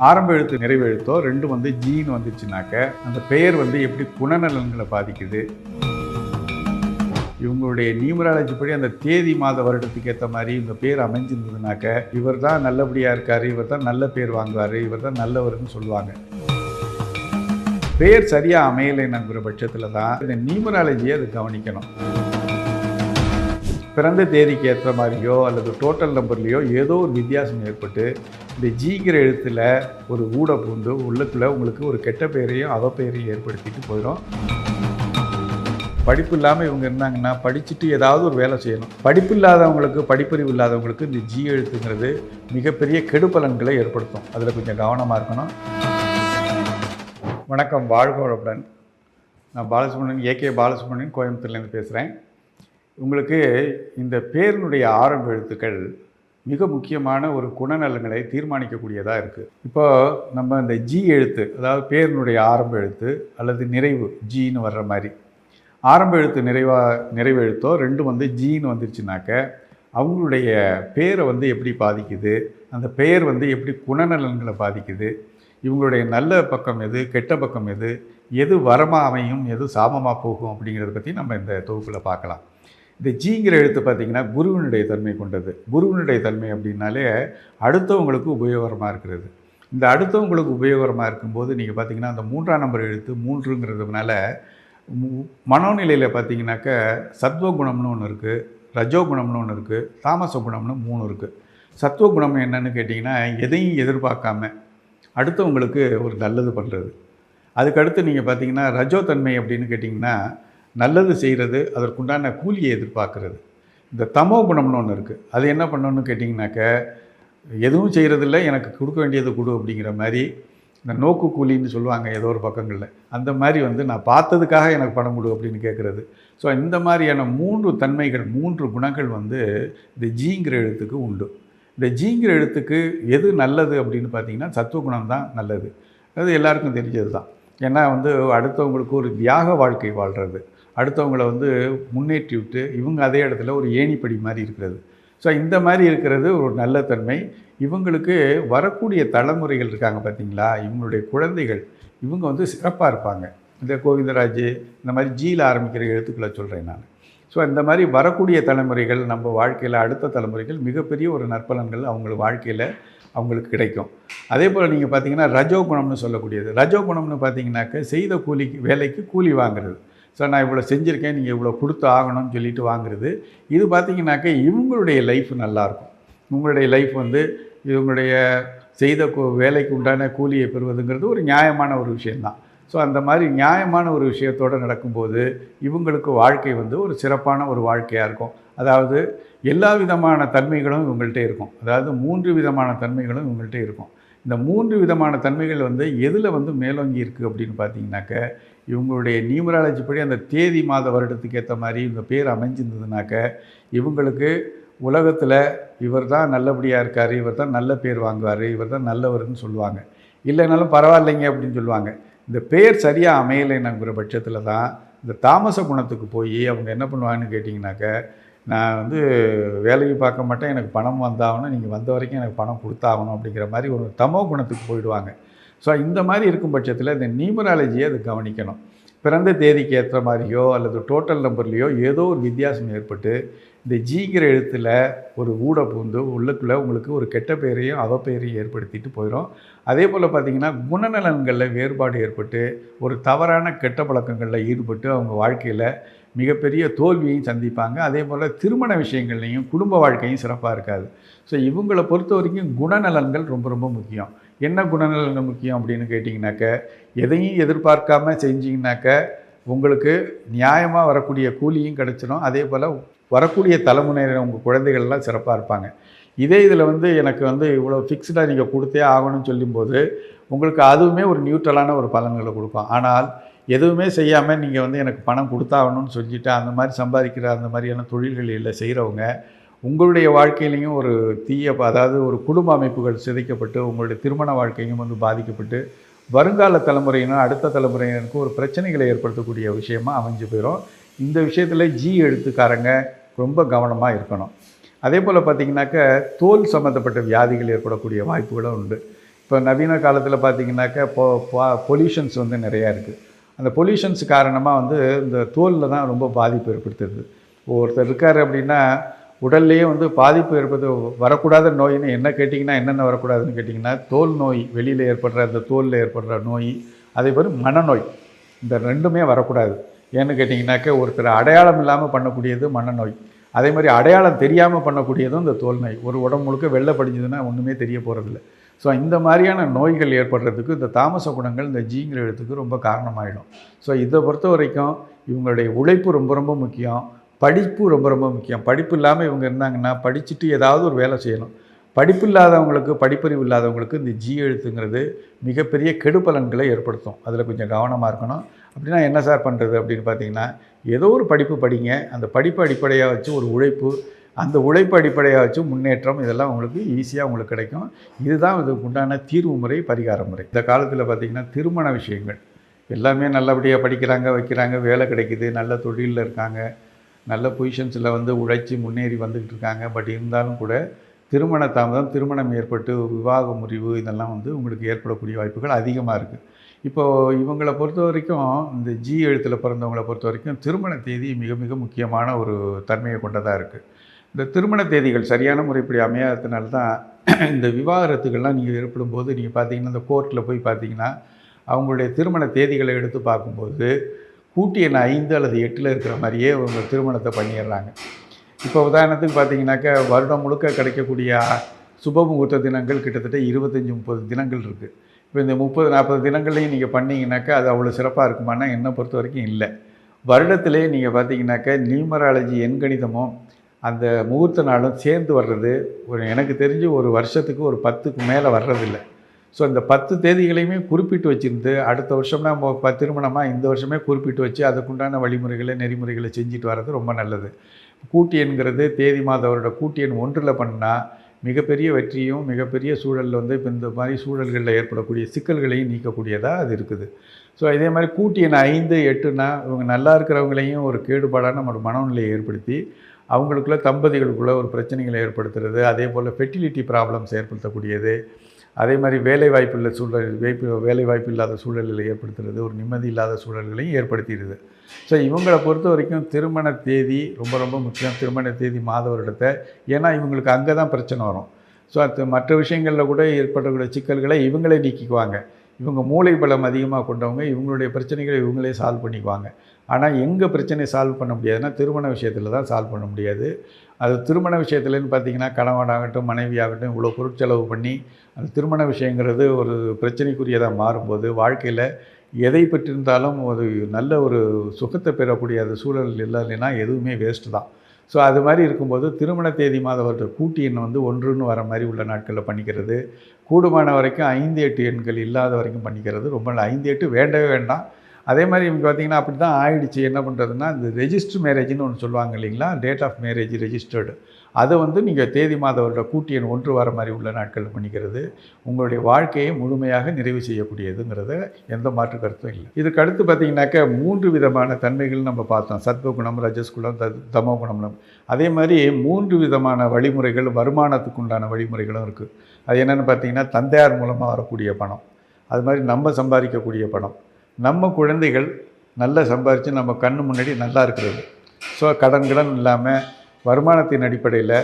ஆரம்ப எழுத்து நிறைவு எழுத்தோ ரெண்டும் வந்து ஜீன் வந்துச்சுனாக்க அந்த பெயர் வந்து எப்படி குணநலன்களை பாதிக்குது? இவங்களுடைய நியூமராலஜி படி அந்த தேதி மாத வருடத்துக்கு ஏற்ற மாதிரி இந்த பேர் அமைஞ்சிருந்ததுனாக்க இவர் தான் நல்லபடியாக இருக்கார் இவர் தான் நல்ல பேர் வாங்குவார் இவர் தான் நல்லவர்னு சொல்லுவாங்க. பேர் சரியாக அமையலைங்கிற பட்சத்தில் தான் இந்த நியூமராலஜியை அது கவனிக்கணும். பிறந்த தேதிக்கு ஏற்ற மாதிரியோ அல்லது டோட்டல் நம்பர்லேயோ ஏதோ ஒரு வித்தியாசம் ஏற்பட்டு இந்த ஜிங்கிற எழுத்தில் ஒரு ஊட பூந்து உள்ளத்தில் உங்களுக்கு ஒரு கெட்ட பெயரையும் அவ பெயரையும் ஏற்படுத்திட்டு போயிடும். படிப்பு இல்லாமல் இவங்க இருந்தாங்கன்னா படிச்சுட்டு ஏதாவது ஒரு வேலை செய்யணும். படிப்பு இல்லாதவங்களுக்கு படிப்பறிவு இல்லாதவங்களுக்கு இந்த ஜி எழுத்துங்கிறது மிகப்பெரிய கெடுபலன்களை ஏற்படுத்தும். அதில் கொஞ்சம் கவனமாக இருக்கணும். வணக்கம் வாழ்க நான் பாலசுப்ரமணியன் ஏகே பாலசுப்ரமணியன் கோயம்புத்தூர்லேருந்து பேசுகிறேன் உங்களுக்கு இந்த பேரினுடைய ஆரம்ப எழுத்துக்கள் மிக முக்கியமான ஒரு குணநலங்களை தீர்மானிக்கக்கூடியதாக இருக்குது இப்போ நம்ம இந்த ஜி எழுத்து அதாவது பேரினுடைய ஆரம்ப எழுத்து அல்லது நிறைவு ஜின்னு வர்ற மாதிரி. ஆரம்ப எழுத்து நிறைவா நிறைவு எழுத்தோ ரெண்டும் வந்து ஜின்னு வந்துருச்சுனாக்க அவங்களுடைய பேரை வந்து எப்படி பாதிக்குது அந்த பெயர் வந்து எப்படி குணநலன்களை பாதிக்குது இவங்களுடைய நல்ல பக்கம் எது கெட்ட பக்கம் எது எது வரமாக அமையும் எது சாபமாக போகும் அப்படிங்கிறத பற்றி நம்ம இந்த தொகுப்பில் பார்க்கலாம். இந்த ஜிங்கிற எழுத்து பார்த்திங்கன்னா குருவினுடைய தன்மை கொண்டது. குருவினுடைய தன்மை அப்படின்னாலே அடுத்தவங்களுக்கு உபயோகரமாக இருக்கிறது. இந்த அடுத்தவங்களுக்கு உபயோகரமாக இருக்கும்போது நீங்கள் பார்த்தீங்கன்னா அந்த மூன்றாம் நம்பர் எழுத்து மூன்றுங்கிறதுனால மு- மனோநிலையில் பார்த்தீங்கன்னாக்க சத்வ குணம்னு ஒன்று இருக்குது ரஜோகுணம்னு ஒன்று இருக்குது தாமச குணம்னு மூணு இருக்குது சத்துவ குணம் என்னன்னு கேட்டிங்கன்னா எதையும் எதிர்பார்க்காம அடுத்தவங்களுக்கு ஒரு நல்லது பண்ணுறது அதுக்கடுத்து நீங்கள் பார்த்தீங்கன்னா ரஜோ தன்மை அப்படின்னு கேட்டிங்கன்னா நல்லது செய்கிறது அதற்குண்டான கூலியை எதிர்பார்க்கறது. இந்த தமோ குணம்னு ஒன்று இருக்குது அது என்ன பண்ணணும்னு கேட்டிங்கனாக்க எதுவும் செய்கிறதில்ல எனக்கு கொடுக்க வேண்டியது கொடு அப்படிங்கிற மாதிரி இந்த நோக்கு கூலின்னு சொல்லுவாங்க ஏதோ ஒரு பக்கங்களில். அந்த மாதிரி வந்து நான் பார்த்ததுக்காக எனக்கு பணம் கொடு அப்படின்னு கேட்குறது. ஸோ இந்த மாதிரியான மூன்று தன்மைகள் மூன்று குணங்கள் வந்து இந்த ஜீங்கிற எழுத்துக்கு உண்டு. இந்த ஜீங்கிற எழுத்துக்கு எது நல்லது அப்படின்னு பார்த்தீங்கன்னா சத்துவகுணம் தான் நல்லது. அது எல்லாருக்கும் தெரிஞ்சது தான் ஏன்னா வந்து அடுத்தவங்களுக்கு ஒரு தியாக வாழ்க்கை வாழ்கிறது அடுத்தவங்களை வந்து முன்னேற்றி விட்டு இவங்க அதே இடத்துல ஒரு ஏணிப்படி மாதிரி இருக்கிறது. ஸோ இந்த மாதிரி இருக்கிறது ஒரு நல்ல தன்மை. இவங்களுக்கு வரக்கூடிய தலைமுறைகள் இருக்காங்க பார்த்தீங்களா? இவங்களுடைய குழந்தைகள் இவங்க வந்து சிறப்பாக இருப்பாங்க. இந்த கோவிந்தராஜ் இந்த மாதிரி ஜீல ஆரம்பிக்கிற எழுத்துக்களை சொல்கிறேன் நான். ஸோ இந்த மாதிரி வரக்கூடிய தலைமுறைகள் நம்ம வாழ்க்கையில் அடுத்த தலைமுறைகள் மிகப்பெரிய ஒரு நற்பலன்கள் அவங்கள வாழ்க்கையில் அவங்களுக்கு கிடைக்கும். அதே போல் நீங்கள் பார்த்தீங்கன்னா ரஜோ குணம்னு சொல்லக்கூடியது. ரஜோ குணம்னு பார்த்தீங்கன்னாக்க செய்த கூலிக்கு வேலைக்கு கூலி வாங்குறது. ஸோ நான் இவ்வளோ செஞ்சுருக்கேன் நீங்கள் இவ்வளோ கொடுத்து ஆகணும்னு சொல்லிட்டு வாங்குறது. இது பார்த்திங்கனாக்கா இவங்களுடைய லைஃப் நல்லாயிருக்கும் உங்களுடைய லைஃப் வந்து இவங்களுடைய செய்த வேலைக்கு உண்டான கூலியை பெறுவதுங்கிறது ஒரு நியாயமான ஒரு விஷயந்தான் ஸோ அந்த மாதிரி நியாயமான ஒரு விஷயத்தோடு நடக்கும்போது இவங்களுக்கு வாழ்க்கை வந்து ஒரு சிறப்பான ஒரு வாழ்க்கையாக இருக்கும். அதாவது எல்லா விதமான தன்மைகளும் இவங்கள்ட்ட இருக்கும். அதாவது மூன்று விதமான தன்மைகளும் இவங்கள்ட்ட இருக்கும். இந்த மூன்று விதமான தன்மைகள் வந்து எதில் வந்து மேலோங்கி இருக்குது அப்படின்னு பார்த்தீங்கன்னாக்க இவங்களுடைய நியூமராலஜி படி அந்த தேதி மாத வருடத்துக்கு ஏற்ற மாதிரி இந்த பேர் அமைஞ்சிருந்ததுனாக்க இவங்களுக்கு உலகத்தில் இவர் தான் நல்லபடியாக இருக்கார் இவர் தான் நல்ல பேர் வாங்குவார் இவர் தான் நல்லவர்னு சொல்லுவாங்க. இல்லைனாலும் பரவாயில்லைங்க அப்படின்னு சொல்லுவாங்க. இந்த பேர் சரியாக அமையலைங்கிற பட்சத்தில் தான் இந்த தாமச குணத்துக்கு போய் அவங்க என்ன பண்ணுவாங்கன்னு கேட்டிங்கனாக்க நான் வந்து வேலையை பார்க்க மாட்டேன் எனக்கு பணம் வந்தாகணும் நீங்கள் வந்த வரைக்கும் எனக்கு பணம் கொடுத்தாகணும் அப்படிங்கிற மாதிரி ஒரு தமோ குணத்துக்கு போயிடுவாங்க. ஸோ இந்த மாதிரி இருக்கும் பட்சத்தில் இந்த நியூமராலஜியை அதை கவனிக்கணும். பிறந்த தேதிக்கு ஏற்ற மாதிரியோ அல்லது டோட்டல் நம்பர்லேயோ ஏதோ ஒரு வித்தியாசம் ஏற்பட்டு இந்த ஜீங்கிற எழுத்தில் ஒரு ஊட பூந்து உள்ளுக்குள்ளே உங்களுக்கு ஒரு கெட்ட பெயரையும் அவ பெயரையும் ஏற்படுத்திட்டு போயிடும் அதே போல் பார்த்தீங்கன்னா குணநலன்களில் வேறுபாடு ஏற்பட்டு ஒரு தவறான கெட்ட பழக்கங்களில் ஈடுபட்டு அவங்க வாழ்க்கையில் மிகப்பெரிய தோல்வியையும் சந்திப்பாங்க. அதே போல் திருமண விஷயங்கள்லையும் குடும்ப வாழ்க்கையும் சிறப்பாக இருக்காது. ஸோ இவங்களை பொறுத்த வரைக்கும் குணநலன்கள் ரொம்ப ரொம்ப முக்கியம். என்ன குணநலன் முக்கியம் அப்படின்னு கேட்டிங்கனாக்க எதையும் எதிர்பார்க்காம செஞ்சிங்கனாக்க உங்களுக்கு நியாயமாக வரக்கூடிய கூலியும் கிடச்சிடும் அதே போல் வரக்கூடிய தலைமுறையினர் உங்கள் குழந்தைகள்லாம் சிறப்பாக இருப்பாங்க. இதே இதில் வந்து எனக்கு வந்து இவ்வளோ ஃபிக்ஸ்டாக நீங்கள் கொடுத்தே ஆகணும்னு சொல்லும்போது உங்களுக்கு அதுவுமே ஒரு நியூட்ரலான ஒரு பலன்களை கொடுக்கும். ஆனால் எதுவுமே செய்யாமல் நீங்கள் வந்து எனக்கு பணம் கொடுத்தாகணும்னு சொல்லிட்டு அந்த மாதிரி சம்பாதிக்கிற அந்த மாதிரியான தொழில்களில் செய்கிறவங்க உங்களுடைய வாழ்க்கையிலையும் ஒரு தீய அதாவது ஒரு குடும்ப அமைப்புகள் சிதைக்கப்பட்டு உங்களுடைய திருமண வாழ்க்கையும் வந்து பாதிக்கப்பட்டு வருங்கால தலைமுறையினர் அடுத்த தலைமுறையினருக்கு ஒரு பிரச்சனைகளை ஏற்படுத்தக்கூடிய விஷயமா அமைஞ்சு போயிடும் இந்த விஷயத்தில் ஜி எழுத்துக்காரங்க ரொம்ப கவனமாக இருக்கணும். அதே போல் பார்த்தீங்கன்னாக்க தோல் சம்மந்தப்பட்ட வியாதிகள் ஏற்படக்கூடிய வாய்ப்புகளும் உண்டு. இப்போ நவீன காலத்தில் பார்த்தீங்கன்னாக்கா பொ பொல்யூஷன்ஸ் வந்து நிறையா இருக்குது அந்த பொல்யூஷன்ஸ் காரணமாக வந்து இந்த தோலில் தான் ரொம்ப பாதிப்பு ஏற்படுத்துறது ஒருத்தர் இருக்கார் அப்படின்னா உடல்லையே வந்து பாதிப்பு ஏற்பது வரக்கூடாத நோயின்னு என்ன கேட்டிங்கன்னா என்னென்ன வரக்கூடாதுன்னு கேட்டிங்கன்னா தோல் நோய் வெளியில் ஏற்படுற அந்த தோலில் ஏற்படுற நோய் அதே மாதிரி மனநோய் இந்த ரெண்டுமே வரக்கூடாது. ஏன்னு கேட்டிங்கனாக்க ஒருத்தர் அடையாளம் இல்லாமல் பண்ணக்கூடியது மனநோய். அதே மாதிரி அடையாளம் தெரியாமல் பண்ணக்கூடியதும் இந்த தோல் நோய். ஒரு உடம்பு முழுக்க வெள்ளை படிஞ்சதுன்னா ஒன்றுமே தெரிய போகிறதில்ல ஸோ இந்த மாதிரியான நோய்கள் ஏற்படுறதுக்கு இந்த தாமச குணங்கள் இந்த ஜீங்கிற எழுத்துக்கு ரொம்ப காரணமாயிடும். ஸோ இதை பொறுத்த வரைக்கும் இவங்களுடைய உழைப்பு ரொம்ப ரொம்ப முக்கியம். படிப்பு ரொம்ப ரொம்ப முக்கியம். படிப்பு இல்லாமல் இவங்க இருந்தாங்கன்னா படிச்சுட்டு ஏதாவது ஒரு வேலை செய்யணும். படிப்பு இல்லாதவங்களுக்கு படிப்பறிவு இல்லாதவங்களுக்கு இந்த ஜி எழுத்துங்கிறது மிகப்பெரிய கெடுபலன்களை ஏற்படுத்தும். அதில் கொஞ்சம் கவனமாக இருக்கணும். அப்படின்னா என்ன சார் பண்ணுறது அப்படின்னு பார்த்தீங்கன்னா ஏதோ ஒரு படிப்பு படிங்க. அந்த படிப்பு அடிப்படையாக வச்சு ஒரு உழைப்பு அந்த உழைப்பு அடிப்படையாக வச்சு முன்னேற்றம் இதெல்லாம் உங்களுக்கு ஈஸியாக உங்களுக்கு கிடைக்கும். இதுதான் இதுக்கு உண்டான தீர்வு முறை பரிகார முறை. இந்த காலத்தில் பார்த்திங்கன்னா திருமண விஷயங்கள். எல்லாமே நல்லபடியாக படிக்கிறாங்க வைக்கிறாங்க வேலை கிடைக்குது நல்ல தொழிலில் இருக்காங்க. நல்ல பொசிஷன்ஸில் வந்து உழைச்சி முன்னேறி வந்துக்கிட்டு இருக்காங்க. பட் இருந்தாலும் கூட திருமண தாமதம் திருமணம் ஏற்பட்டு விவாக முறிவு இதெல்லாம் வந்து உங்களுக்கு ஏற்படக்கூடிய வாய்ப்புகள் அதிகமாக இருக்குது இப்போது இவங்களை பொறுத்த வரைக்கும் இந்த ஜி எழுத்தில் பிறந்தவங்களை பொறுத்த வரைக்கும் திருமண தேதி மிக மிக முக்கியமான ஒரு தன்மையை கொண்டதாக இருக்குது இந்த திருமண தேதிகள் சரியான முறைப்படி அமையாததுனால தான் இந்த விவாகரத்துகள்லாம் நீங்கள் ஏற்படும் போது நீங்கள் பார்த்தீங்கன்னா இந்த கோர்ட்டில் போய் பார்த்தீங்கன்னா அவங்களுடைய திருமண தேதிகளை எடுத்து பார்க்கும்போது கூட்டி எண் ஐந்து அல்லது எட்டில் இருக்கிற மாதிரியே அவங்க திருமணத்தை பண்ணிடுறாங்க. இப்போ உதாரணத்துக்கு பார்த்தீங்கன்னாக்கா வருடம் முழுக்க கிடைக்கக்கூடிய சுப முகூர்த்த தினங்கள் கிட்டத்தட்ட இருபத்தஞ்சி முப்பது தினங்கள் இருக்குது இப்போ இந்த முப்பது நாற்பது தினங்கள்லையும் நீங்கள் பண்ணிங்கனாக்கா அது அவ்வளோ சிறப்பாக இருக்குமானா என்னை பொறுத்த வரைக்கும் இல்லை. வருடத்திலே நீங்கள் பார்த்தீங்கன்னாக்கா நியூமராலஜி எண்கணிதமும் அந்த முகூர்த்த நாளும் சேர்ந்து வர்றது ஒரு எனக்கு தெரிஞ்சு ஒரு வருஷத்துக்கு ஒரு பத்துக்கு மேலே வர்றதில்லை. ஸோ இந்த பத்து தேதிகளையுமே குறிப்பிட்டு வச்சுருந்து அடுத்த வருஷம்னா நம்ம திருமணமாக இந்த வருஷமே குறிப்பிட்டு வச்சு அதுக்குண்டான வழிமுறைகளை நெறிமுறைகளை செஞ்சுட்டு வர்றது ரொம்ப நல்லது. கூட்டியண்கிறது தேதி மாதவரோட கூட்டி எண் ஒன்றில் பண்ணால் மிகப்பெரிய வெற்றியும் மிகப்பெரிய சூழலில் வந்து இப்போ இந்த மாதிரி சூழல்களில் ஏற்படக்கூடிய சிக்கல்களையும் நீக்கக்கூடியதாக அது இருக்குது. ஸோ இதே மாதிரி கூட்டி எண் ஐந்து எட்டுனா இவங்க நல்லா இருக்கிறவங்களையும் ஒரு கேடுபாடான நம்ம மனநிலையை ஏற்படுத்தி அவங்களுக்குள்ள தம்பதிகளுக்குள்ள ஒரு பிரச்சனைகளை ஏற்படுத்துறது அதே போல் ஃபெர்டிலிட்டி ப்ராப்ளம்ஸ் ஏற்படுத்தக்கூடியது அதே மாதிரி வேலை வாய்ப்புள்ள சூழல் வேய்ப்பு வேலை வாய்ப்பு இல்லாத சூழல்களை ஏற்படுத்துறது ஒரு நிம்மதி இல்லாத சூழல்களையும் ஏற்படுத்திடுது. ஸோ இவங்களை பொறுத்த வரைக்கும் திருமண தேதி ரொம்ப ரொம்ப முக்கியம். திருமண தேதி மாத வருடத்தை. ஏன்னா இவங்களுக்கு அங்கே தான் பிரச்சனை வரும். ஸோ அது மற்ற விஷயங்களில் கூட ஏற்படக்கூடிய சிக்கல்களை இவங்களே நீக்கிக்குவாங்க. இவங்க மூளை பலம் அதிகமாக கொண்டவங்க இவங்களுடைய பிரச்சனைகளை இவங்களே சால்வ் பண்ணிக்குவாங்க. ஆனால் எங்கே பிரச்சனையை சால்வ் பண்ண முடியாதுன்னா திருமண விஷயத்தில் தான் சால்வ் பண்ண முடியாது. அது திருமண விஷயத்துலன்னு பார்த்தீங்கன்னா கணவனாகட்டும் மனைவியாகட்டும் இவ்வளோ பொருட்செலவு பண்ணி அந்த திருமண விஷயங்கிறது ஒரு பிரச்சனைக்குரியதாக மாறும்போது வாழ்க்கையில் எதை பெற்றிருந்தாலும் ஒரு நல்ல ஒரு சுகத்தை பெறக்கூடிய அந்த சூழல் இல்லைன்னா எதுவுமே வேஸ்ட்டு தான். ஸோ அது மாதிரி இருக்கும்போது திருமண தேதி மாதவர்கிட்ட கூட்டி எண் வந்து ஒன்றுன்னு வர மாதிரி உள்ள நாட்களில் பண்ணிக்கிறது. கூடுமான வரைக்கும் ஐந்து எட்டு எண்கள் இல்லாத வரைக்கும் பண்ணிக்கிறது. ரொம்ப ஐந்து எட்டு வேண்டவே வேண்டாம். அதே மாதிரி இவங்க பார்த்தீங்கன்னா அப்படி தான் ஆயிடுச்சு. என்ன பண்ணுறதுன்னா இந்த ரெஜிஸ்டர் மேரேஜ்னு ஒன்று சொல்லுவாங்க இல்லைங்களா? டேட் ஆஃப் மேரேஜ் ரெஜிஸ்டர்டு அதை வந்து நீங்கள் தேதி மாதவரோட கூட்டி எண் ஒன்று வர மாதிரி உள்ள நாட்கள் பண்ணிக்கிறது உங்களுடைய வாழ்க்கையை முழுமையாக நிறைவு செய்யக்கூடியதுங்கிறத எந்த மாற்று கருத்தும் இல்லை. இதுக்கு அடுத்து பார்த்தீங்கன்னாக்கா மூன்று விதமான தன்மைகள் நம்ம பார்த்தோம். சத்வகுணம் ரஜஸ்குணம் த தமோ குணம். அதே மாதிரி மூன்று விதமான வழிமுறைகள் வருமானத்துக்கு உண்டான வழிமுறைகளும் இருக்குது அது என்னென்னு பார்த்தீங்கன்னா தந்தையார் மூலமாக வரக்கூடிய பணம். அது மாதிரி நம்ம சம்பாதிக்கக்கூடிய பணம். நம்ம குழந்தைகள் நல்லா சம்பாரித்து நம்ம கண்ணு முன்னாடி நல்லா இருக்கிறது. ஸோ கடன் கடன் இல்லாமல் வருமானத்தின் அடிப்படையில்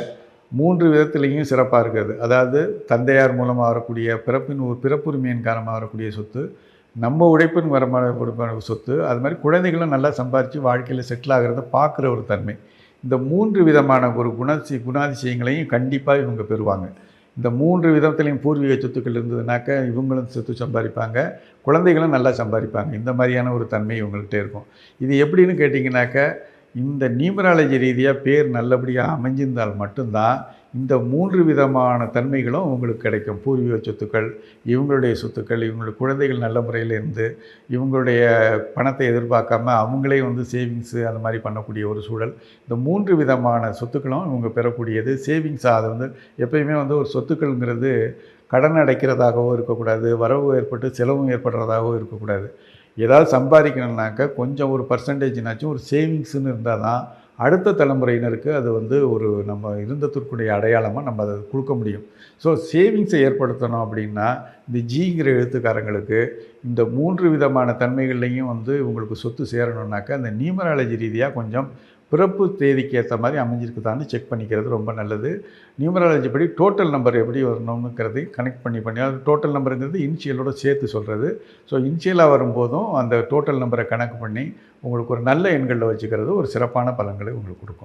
மூன்று விதத்துலேயும் சிறப்பாக இருக்கிறது அதாவது தந்தையார் மூலமாக வரக்கூடிய பிறப்பின் ஒரு பிறப்புரிமையின் காரணமாக வரக்கூடிய சொத்து நம்ம உழைப்பின் வருமான சொத்து அது மாதிரி குழந்தைகளும் நல்லா சம்பாரித்து வாழ்க்கையில் செட்டில் ஆகிறத பார்க்குற ஒரு தன்மை. இந்த மூன்று விதமான ஒரு குணசி குணாதிசயங்களையும் கண்டிப்பாக இவங்க பெறுவாங்க. இந்த மூன்று விதத்துலையும் பூர்வீக சொத்துக்கள் இருந்ததுனாக்க இவங்களும் சொத்து சம்பாதிப்பாங்க குழந்தைகளும் நல்லா சம்பாதிப்பாங்க. இந்த மாதிரியான ஒரு தன்மை இவங்கள்ட்ட இருக்கும். இது எப்படின்னு கேட்டிங்கனாக்க இந்த நியூமராலஜி ரீதியாக பேர் நல்லபடியாக அமைஞ்சிருந்தால் மட்டும்தான் இந்த மூன்று விதமான தன்மைகளும் உங்களுக்கு கிடைக்கும். பூர்வீக சொத்துக்கள் இவங்களுடைய சொத்துக்கள் இவங்களுடைய குழந்தைகள் நல்ல முறையில் இருந்து இவங்களுடைய பணத்தை எதிர்பார்க்காம அவங்களே வந்து சேவிங்ஸு அந்த மாதிரி பண்ணக்கூடிய ஒரு சூழல். இந்த மூன்று விதமான சொத்துக்களும் இவங்க பெறக்கூடியது. சேவிங்ஸ் அது வந்து எப்பயுமே வந்து ஒரு சொத்துக்கள்ங்கிறது கடன் அடைக்கிறதாகவும் இருக்கக்கூடாது வரவு ஏற்பட்டு செலவும் ஏற்படுறதாகவும் இருக்கக்கூடாது. ஏதாவது சம்பாதிக்கணுன்னாக்க கொஞ்சம் ஒரு பர்சன்டேஜ்னாச்சும் ஒரு சேவிங்ஸ்னு இருந்தால் தான் அடுத்த தலைமுறையினருக்கு அது வந்து ஒரு நம்ம இருந்ததற்குடைய அடையாளமாக நம்ம அதை கொடுக்க முடியும். ஸோ சேவிங்ஸை ஏற்படுத்தணும் அப்படின்னா இந்த ஜிங்கிற எழுத்துக்காரங்களுக்கு இந்த மூன்று விதமான தன்மைகள்லையும் வந்து உங்களுக்கு சொத்து சேரணுன்னாக்கா அந்த நியூமராலஜி ரீதியாக கொஞ்சம் பிறப்பு தேதிக்கு ஏற்ற மாதிரி அமைஞ்சிருக்குதான்னு செக் பண்ணிக்கிறது ரொம்ப நல்லது. நியூமராலஜி படி டோட்டல் நம்பர் எப்படி வரணுங்கிறது கனெக்ட் பண்ணி பண்ணி அது டோட்டல் நம்பருங்கிறது இனிஷியலோட சேர்த்து சொல்கிறது ஸோ இனிஷியலாக வரும்போதும் அந்த டோட்டல் நம்பரை கணக்கு பண்ணி உங்களுக்கு ஒரு நல்ல எண்களில் வச்சுக்கிறது ஒரு சிறப்பான பலன்களை உங்களுக்கு கொடுக்கும்.